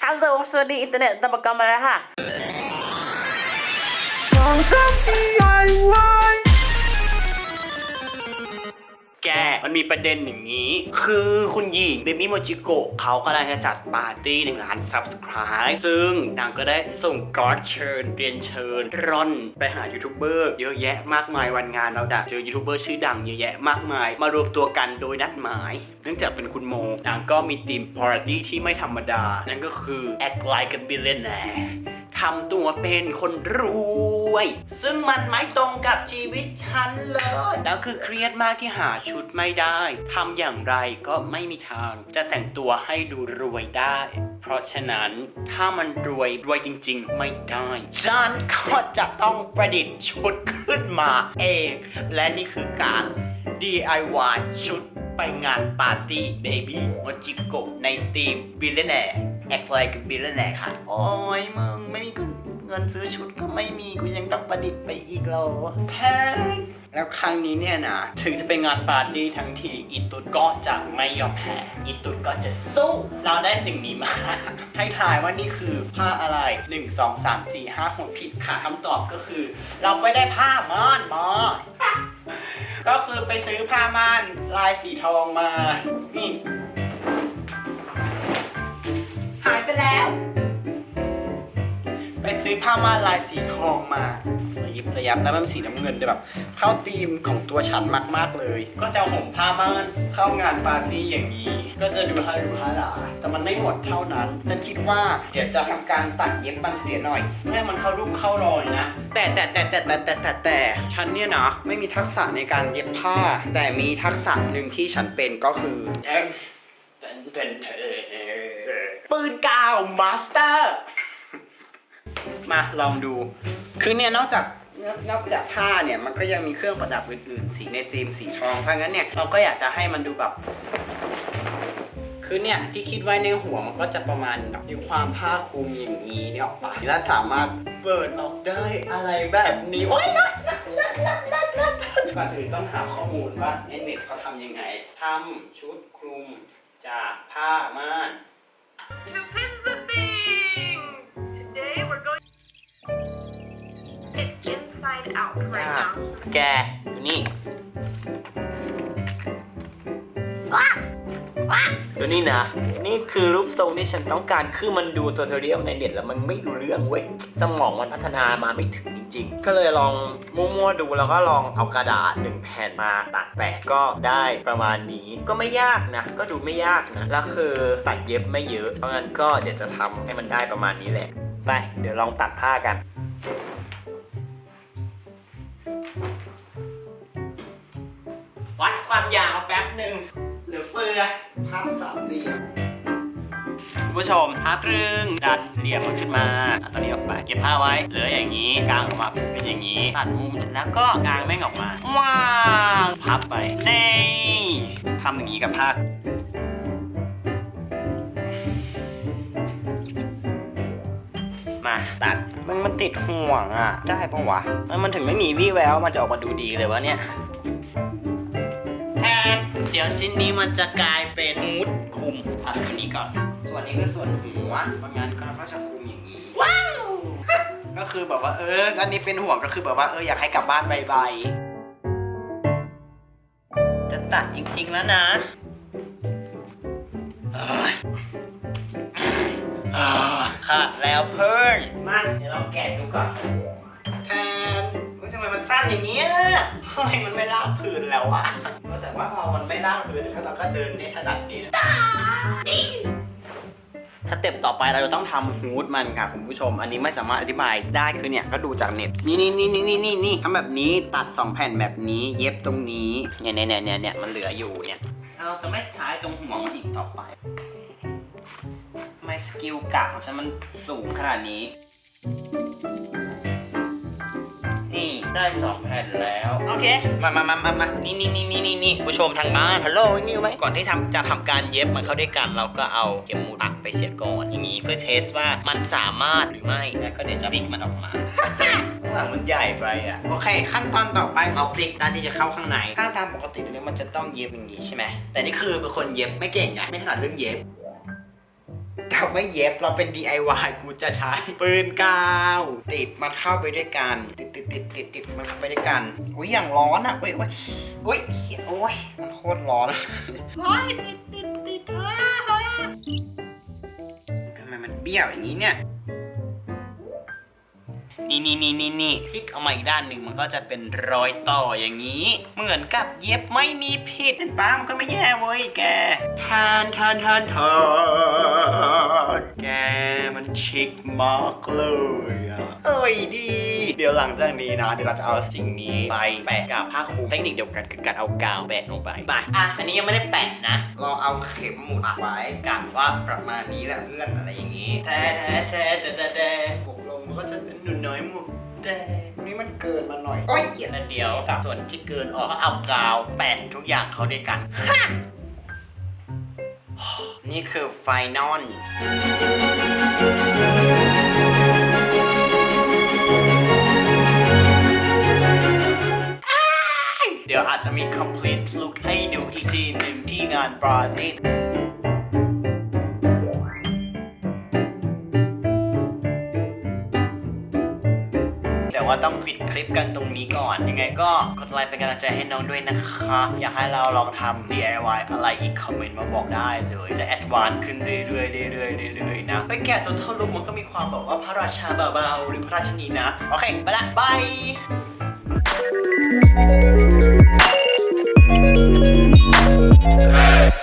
Hallå, också det internet, de kommer här. แล้วค่ะแก มันมีประเด็นอย่างนี้ คือคุณหญิงเบบี้โมจิโกะเขากำลังจะจัดปาร์ตี้หนึ่งล้าน subscribe ซึ่งนางก็ได้ส่งการ์ดเชิญ เรียนเชิญ ร่อนไปหายูทูบเบอร์เยอะแยะมากมายวันงานเราดักเจอยูทูบเบอร์ชื่อดังเยอะแยะมากมาย มารวมตัวกันโดยนัดหมาย เนื่องจากเป็นคุณโม นางก็มีธีมปาร์ตี้ที่ไม่ธรรมดา นั่นก็คือ act like a billionaire ทำตัวเป็นคนรวย ซึ่งมันไม่ตรงกับชีวิตฉันเลย แล้วคือเครียดมากที่หาชุดไม่ได้ทำอย่างไรก็ไม่มีทาง จะแต่งตัวให้ดูรวยได้ เพราะฉะนั้นถ้ามันรวยรวยจริง ๆ ไม่ได้ฉันก็จะต้องประดิษฐ์ชุดขึ้นมาเอง และนี่คือการ DIY ชุดไปงานปาร์ตี้เบบี้โมจิโกในทีมบิลเลนแนร์แอคไลกับบิลเลนแนร์ค่ะ โอ้ยมึงไม่มีเงินซื้อชุดก็ไม่มีกูยังต้องประดิษฐ์ไปอีกเหรอแพงแล้วครั้งนี้เนี่ยนะถึงจะเป็นงานปาร์ตี้ทั้งทีอีตุดก็จะไม่ยอมแพ้อีตุดก็จะสู้เราได้สิ่งนี้มา ให้ทายว่านี่คือผ้าอะไร 1 2 3 4 5 6ผิดค่ะคำตอบก็คือ เราไปได้ผ้าม่านมาก็คือไปซื้อผ้าม่านลายสีทองมานี่ ซื้อผ้าม่านลายสีทองมาระยิบระยับแล้วมันสีน้ำเงินด้วยแบบ เข้าธีมของตัวฉันมาก ๆเลย ก็จะห่มผ้าม่านเข้างานปาร์ตี้อย่างนี้ ก็จะดูฮารุฮาราแต่มันไม่หมดเท่านั้นฉันคิดว่าเดี๋ยวจะทำการตัดเย็บมันเสียหน่อยเพื่อให้มันเข้ารูปเข้ารอยนะ แต่แต่แต่แต่แต่แต่แต่แต่ฉันเนี่ยนะไม่มีทักษะในการเย็บผ้า แต่มีทักษะหนึ่งที่ฉันเป็นก็คือเอ็มเต้นเต้นเต้นปืนกาวมาสเตอร์ มาลองดู คือเนี่ยนอกจากนอกจากผ้าเนี่ยมันก็ยังมีเครื่องประดับอื่นๆ สีในธีมสีทองเพราะงั้นเนี่ยเราก็อยากจะให้มันดูแบบคือเนี่ยที่คิดไว้ในหัวมันก็จะประมาณแบบมีความผ้าคลุมอย่างนี้เนี่ยออกไปแล้วสามารถเปิดออกได้อะไรแบบนี้โอ๊ยลัดลัดลัดลัดลัดลัดก่อนอื่นต้องหาข้อมูลว่าในเน็ตเขาทำยังไงทำชุดคลุมจากผ้าม่าน to pins and things. Inside out right Yeah. now. แกดูนี่ดูนี่นะ นี่คือรูปทรงที่ฉันต้องการ คือมันดูตัวเทอเรียลในเน็ตแล้วมันไม่รู้เรื่องเว้ยสมองมันพัฒนามาไม่ถึงจริงๆ ก็เลยลองมั่วๆดูแล้วก็ลองเอากระดาษหนึ่งแผ่นมาตัดแปะก็ได้ประมาณนี้ ก็ไม่ยากนะ ก็ดูไม่ยากนะ แล้วคือตัดเย็บไม่เยอะ เพราะงั้นก็เดี๋ยวจะทำให้มันได้ประมาณนี้แหละ ไป เดี๋ยวลองตัดผ้ากัน ความยาวแป๊บหนึ่งเหลือเฟือพับสามเหลี่ยมคุณผู้ชมพับรึงดันเหลี่ยมมันขึ้นมาตัดตัวนี้ออกไปเก็บผ้าไว้เหลืออย่างนี้กางออกมาเป็นอย่างนี้ตัดมุมแล้วก็กางแม่งออกมาว้าวพับไปนี่ทำอย่างนี้กับผ้ามาตัดมันมันติดห่วงอะ ได้ปะวะมันมันถึงไม่มีวี่แววมันจะออกมาดูดีเลยวะเนี่ยแทน เดี๋ยวชิ้นนี้มันจะกลายเป็นมุดคุมตัดส่วนนี้ก่อน ส่วนนี้คือส่วนหัวเพราะงั้นก็เราก็จะคุมอย่างนี้ ว้าว ก็คือแบบว่าเอออันนี้เป็นห่วงก็คือแบบว่าเอออยากให้กลับบ้านใบๆจะตัดจริงๆแล้วนะเอ้ยเออขาดแล้วเพิ่นมาเดี๋ยวเราแกะดูก่อนแทนเฮ้ยทำไมมันสั้นอย่างนี้ยเฮ้ยมันไม่ลากพื้นแล้วอะก็แต่ ว่าพอมันไม่ลากพื้นเราก็เดินได้ถนัดดีนะสเต็ปต่อไปเราจะต้องทำฮูดมันค่ะคุณผู้ชม อันนี้ไม่สามารถอธิบายได้คือเนี่ยก็ดูจากเน็ตนี่นี่นี่นี่นี่นี่นี่ทำแบบนี้ตัดสองแผ่นแบบนี้เย็บตรงนี้เนี่ยเนี่ยเนี่ยเนี่ยเนี่ยมันเหลืออยู่เนี่ยเราจะไม่ใช้ตรงหัวมันอีกต่อไปทำไมสกิลกะของฉันมันสูงขนาดนี้ นี่ได้สองแผ่นแล้ว โอเค มามามามามานี่นี่นี่นี่นี่นี่ผู้ชมทางบ้านฮัลโหลนี่ไหมก่อนที่ทำจะทำการเย็บมันเข้าด้วยกัน เราก็เอาเข็มหมุดปักไปเสียก่อนอย่างนี้เพื่อเทสว่ามันสามารถหรือไม่แล้วก็เดี๋ยวจะพลิกมันออกมา ข้างหลังมันใหญ่ไปอะ โอเค ขั้นตอนต่อไปเอาพลิกด้านที่จะเข้าข้างในถ้าตามปกติเนี่ยมันจะต้องเย็บอย่างนี้ใช่ไหมแต่นี่คือเป็นคนเย็บไม่เก่งไงไม่ถนัดเรื่องเย็บ เราไม่เย็บเราเป็น DIY กูจะใช้ปืนกาวติดมันเข้าไปด้วยกัน ติดติดติดติดติดมันเข้าไปด้วยกันอุ้ยอย่างร้อนอะอุ้ยอุ้ยอุ้ยโอ้ยมันโคตรร้อนโอ้ยติดติดติดอ้าวทำไมมันเบี้ยวอย่างนี้เนี่ยนี่นี่นี่นี่นี่พลิกเอามาอีกด้านหนึ่งมันก็จะเป็นรอยต่ออย่างนี้ เหมือนกับเย็บไม่มีผิดเห็นปะมันก็ไม่แย่เว้ยแก ทานทานทานทานแกมันชิคมากเลยอะเอ้ยดี เดี๋ยวหลังจากนี้นะ เดี๋ยวเราจะเอาสิ่งนี้ไปแปะกับผ้าคลุมเทคนิคเดียวกันคือการเอากาวแปะลงไปไปอะอันนี้ยังไม่ได้แปะนะ เราเอาเข็มหมุดไว้กันว่าประมาณนี้แหละเพื่อนอะไรอย่างนี้แท้แท้แท้แท้แท้แท้ปกลงมันก็จะเป็นหนูน้อยหมุดแดงนี่มันเกินมาหน่อยโอ้ยแล้วเดี๋ยวกับส่วนที่เกินออกก็เอากาวแปะทุกอย่างเข้าด้วยกัน นี่คือไฟนอลเดี๋ยวอาจจะมี complete look ให้ดูอีกทีหนึ่งที่งานปาร์ แต่ว่าต้องปิดคลิปกันตรงนี้ก่อน ยังไงก็กดไลค์เป็นกำลังใจให้น้องด้วยนะคะ อยากให้เราลองทำ DIY อะไรอีกคอมเมนต์มาบอกได้เลยจะแอดวานซ์ขึ้นเรื่อยๆเรื่อยๆเรื่อยๆนะไปแกะโซทอลุกมันก็มีความแบบว่าพระราชาเบาๆหรือพระราชนีนะ โอเค ไปละบาย Thank